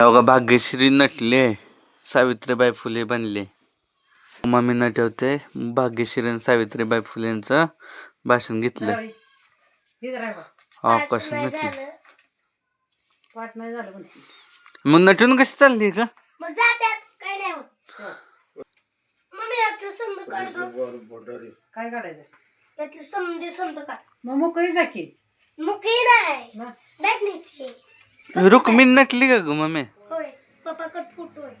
बघा भाग्यश्री नटले. सावित्रीबाई फुले बनले. मम्मी नटवते भाग्यश्री आणि सावित्रीबाई फुलेंचं भाषण घेतलं. हे. हा कसं नटले मग नटून कशी चालली का काय काढायचं? यातलं समजे समज काढ. मग काही जा की. मुकी नाही. मग बॅटनीची रुक्मिण नटली का ग मम्मी? होय पप्पाकड फोटो आहे.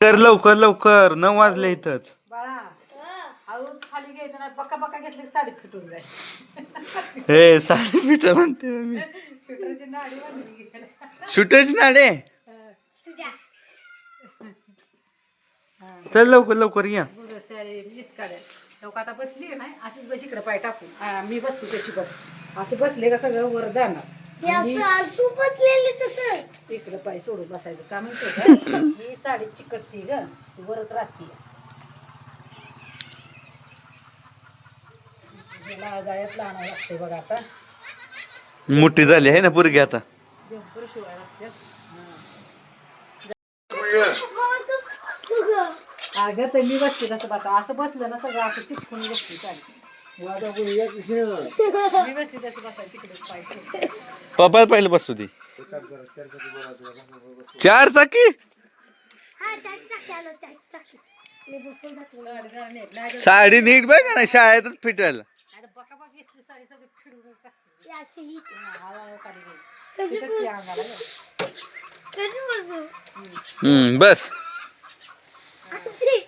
कर लवकर लवकर. नऊ वाजले इथंच. बाळा हळूच खाली घ्यायचं नाही. पक्का पक्का घेतली की साडी फिटून जाईल. हे साडी पिठा म्हणते मम्मी. शूटरची नाडी बांधली की. सुटायची नाडे? तुझ्या. चल लवकर लवकर या. बघ, साडी लिस्ट काढेल. लोक आता बसली नाही अशीच बस इकडे पाय टाकून. आ, मी बसते तशी बस. असं बसले का सगळं वर जाणार. असं आणि तू बसलेली तसं. इकडे पाय सोडून बसायचं का माहितीये का ही साडी चिकटती ग. वरच राहते. लाल गाळ्यात आणावं लागते बघा आता. मोठी झाली आहे ना पोरगी आता? जम्पर शिवाय लागते अगं तर मी बसते तसं बसा असं बसलं ना सगळं असं तिथून बसते साडी. मी बसते तसं तिकडे पप्पा पहिले बसू ती चार चाकी? साडी नीट बघ का चाट शाळेतच मी बस जातो गाडी जरा नीट नाही तर- साडी नीट बघ ना शाळेतच फिटल नाही तर बका बका घेतली साडी सगळी फिरवून टाकते ही अशी ही हवा खाली गेली कशी चिकटती अंगाला गं. कशी बसू हम्म बस अशी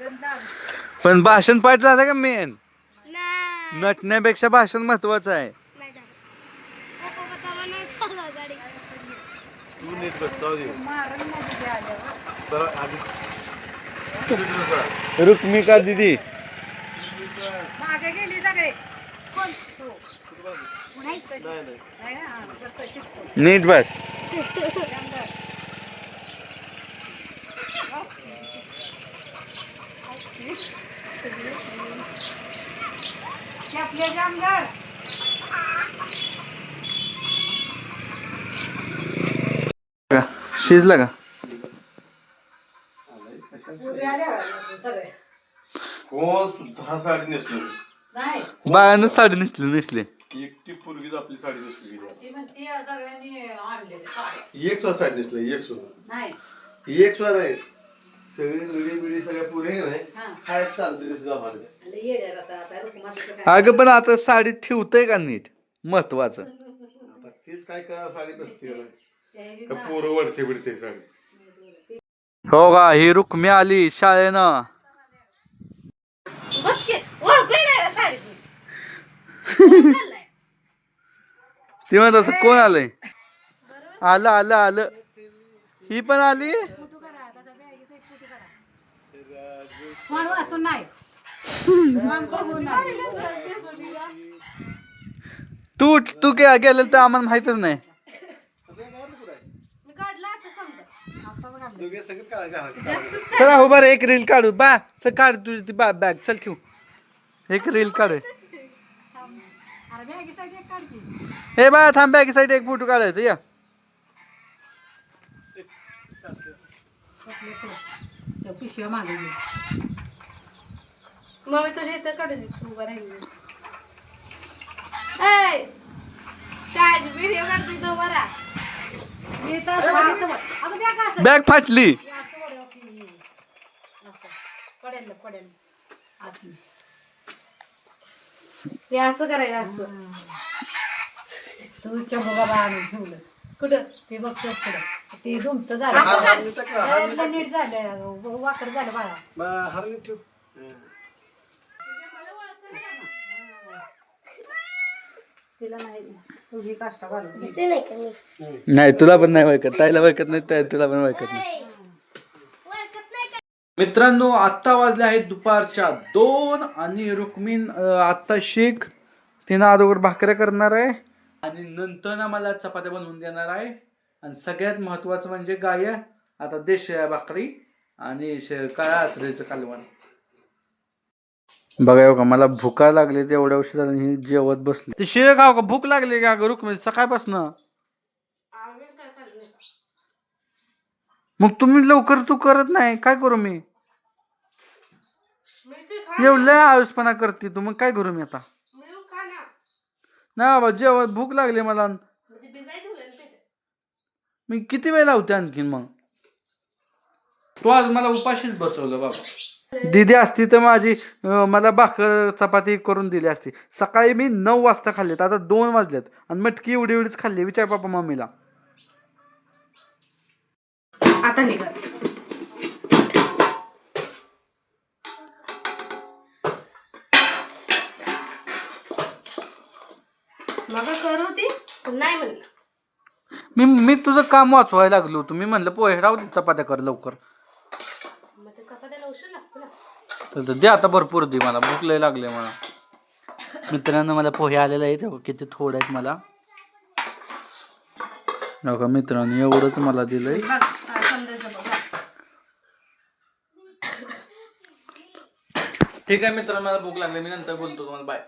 गंध आण. पण भाषण पाठ झालं का मेन नाही. नटण्यापेक्षा भाषण महत्वाचं आहे. नाही झालं. पप्पा बतावा नाही चालवा गाडी मारणमध्ये आल्यावर रुक्मिका दिदी. मागे गेली सगळे. कोण? तो नाही नाही. ना बसतं चिटकून. नीट बस ते जामदार का शिजला का? कोण सुद्धा साडी नेसलो नाही. बाळानं साडी नेसली नेसली. एकटी पूर्वीच आपली साडी नेसली गेली ती म्हणते सगळ्यांनी आणले ते साड्या. एक सुद्धा साडी नेसली एक सुद्धा. नाही. एक सुद्धा नाही. सगळी बिडी पुरे नाही हा. काय चालते सुद्धा अगं पण आता साडी ठेवतंय का नीट? महत्वाचं. आता तीच काय करा साडी नसते का नाही. ते का पोरं वडते बिडते साडी? हो का ही रुक्मी आली शाळेनं. बघ की, ओळखू नाही साडी तू. ती म्हणत असं कोण आलंय? आलं आलं आलं. ही पण आली फोटो करा तसा बॅगीचा एक फोटो नाही. तू तू काय गेलेलं तर आम्हाला माहितच नाही. चला हो बरं एक रील काढू. बा चल काढ तुझी ती बा बॅग चल ठेवू. एक रील काढू. हे बा थांब बॅग साईड एक फोटो काढायचं या. पिशव्या मागे गेली. मम्मी तुझ्या इथं तू उभा राहिली काय व्हिडिओ काढतो तो बरा. मी बॅग फाटली. पडेल. हे असं करायचं असं तू चंबू बाबा आणून ठेवलं. कुठं? ते बघ ते पुढं. ते दुमत झालं. नीट झालं. वाकड झालं बाळा. हार ठेव. तिला नाही तुझी काष्टा घालून दे. दिसे नाही का मी? नाही तुला पण नाही ऐकत ताईला ऐकत नाही ताई तुला पण ऐकत नाही. मित्रांनो आत्ता वाजले आहेत दुपारच्या दोन आणि रुक्मिण अं, आत्ता शेख तिनं अगोदर भाकऱ्या करणार आहे. आणि नंतर ना मला चपात्या बनवून देणार आहे. आणि सगळ्यात महत्वाचं म्हणजे गाय आता देश भाकरी आणि शे- काळ्या रात्रीचं कालवण. बघा हो का मला भुका लागली ते एवढ्या औषधाने ही जेवत बसले. ते शिळे खाव का? भूक लागली का रुक म्हणजे सकाळपासून? मग तुम्ही लवकर तू करत नाही. काय करू मी? एवढं आयुषपणा करते तू. मग काय करू मी आता? नाही बाबा जेवत भूक लागली मला. मी किती वेळ लावते आणखीन मग? तू आज मला उपाशीच बसवलं बाबा. दिदी असती तर माझी अं, मला भाकर चपाती करून दिली असती. सकाळी मी नऊ वाजता खाल्लेत आता दोन वाजलेत. आणि मटकी एवढी एवढीच खाल्ली विचार पापा मम्मीला. आता निघा. मग करू ती पण नाही म्हणली. मी मी तुझं काम वाचवायला लागलो होतो. मी म्हणलं पोहे राहू दे चपात्या कर लवकर. मग ते तर दे आता भरपूर दे मला भूक लय लागले मला. मित्रांनो मला पोहे आलेले आहेत. किती थोडे आहेत मला. हो का मित्रांनो एवढंच मला दिलंय. ठीक आहे मित्रांनो मला भूक लागली मी नंतर बोलतो तुम्हाला. बाय